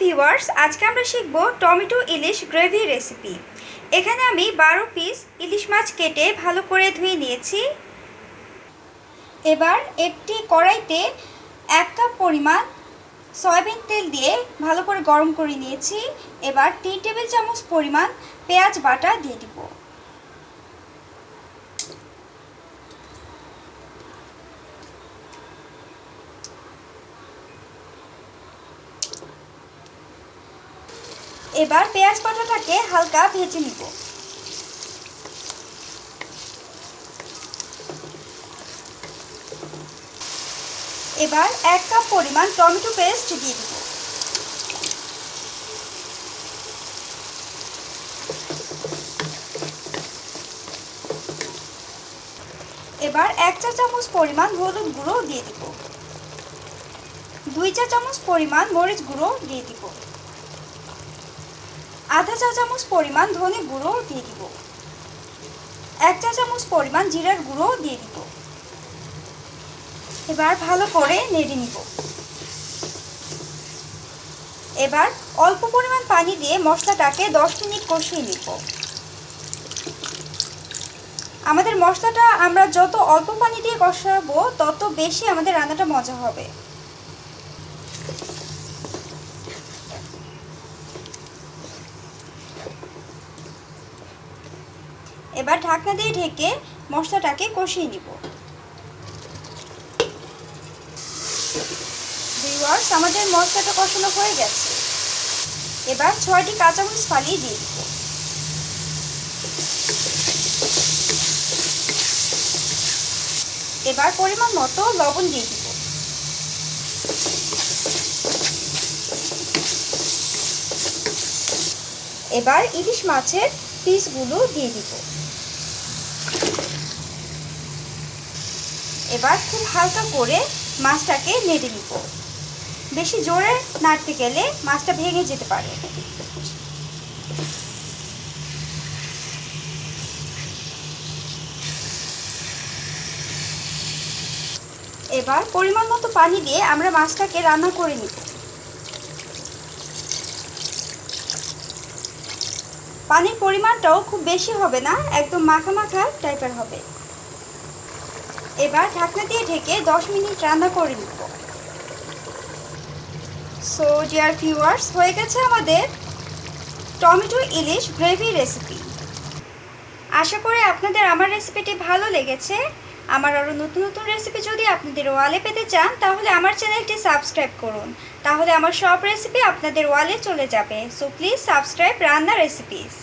Viewers আজকে আমরা শিখব টমেটো ইলিশ গ্রেভি রেসিপি এখানে আমি বারো পিস ইলিশ মাছ কেটে ভালো করে ধুয়ে নিয়েছি। এবার একটি কড়াইতে এক কাপ পরিমাণ সয়াবিন তেল দিয়ে ভালো করে গরম করে নিয়েছি। এবার তিন টেবিল চামচ পরিমাণ পেঁয়াজ বাটা দিয়ে দিব। এবার পেঁয়াজ বাটাটাকে হালকা ভেজে নিব। এবার এক কাপ পরিমাণ টমেটো পেস্ট দিয়ে দিব। এবার এক চা চামচ পরিমাণ হলুদ গুঁড়ো দিয়ে দিব। দুই চা চামচ পরিমাণ মরিচ গুঁড়ো দিয়ে দিব। আধা চা চামচ পরিমাণ ধনে গুঁড়ো দিয়ে দিব। এক চা চামচ পরিমাণ জিরার গুঁড়ো দিয়ে দিব। এবার ভালো করে নেড়ে নিব। এবার অল্প পরিমাণ পানি দিয়ে মশলাটাকে দশ মিনিট কষিয়ে নিব। আমাদের মশলাটা আমরা যত অল্প পানি দিয়ে কষাবো, তত বেশি আমাদের রান্নাটা মজা হবে। এবার ঢাকনা দিয়ে ঢেকে মশলাটাকে কষিয়ে নিব। ভিউয়ার্স আমাদের মশলাটা কষানো হয়ে গেছে। এবার ছয়টি কাঁচামরিচ ফালিয়ে দিয়ে দিব। এবার পরিমাণ মতো লবণ দিয়ে দিব। এবার ইলিশ মাছের পিসগুলো দিয়ে দিব। এবার খুব হালকা করে মাছটাকে নেড়ে নিব। বেশি জোরে নাড়তে গেলে মাছটা ভেঙে যেতে পারে। এবার পরিমাণ মতো পানি দিয়ে আমরা মাছটাকে রান্না করে নিব। পানির পরিমাণটাও খুব বেশি হবে না, একদম মাখা মাখা টাইপের হবে। এবার ঢাকনা দিয়ে ঢেকে দশ মিনিট রান্না করে নিব। সো ডিয়ার ভিউয়ার্স হয়ে গেছে আমাদের টমেটো ইলিশ গ্রেভি রেসিপি আশা করি আপনাদের আমার রেসিপিটি ভালো লেগেছে। আমার আরও নতুন নতুন রেসিপি যদি আপনাদের ওয়ালে পেতে চান, তাহলে আমার চ্যানেলটি সাবস্ক্রাইব করুন। তাহলে আমার সব রেসিপি আপনাদের ওয়ালে চলে যাবে। সো প্লিজ সাবস্ক্রাইব রান্না রেসিপিস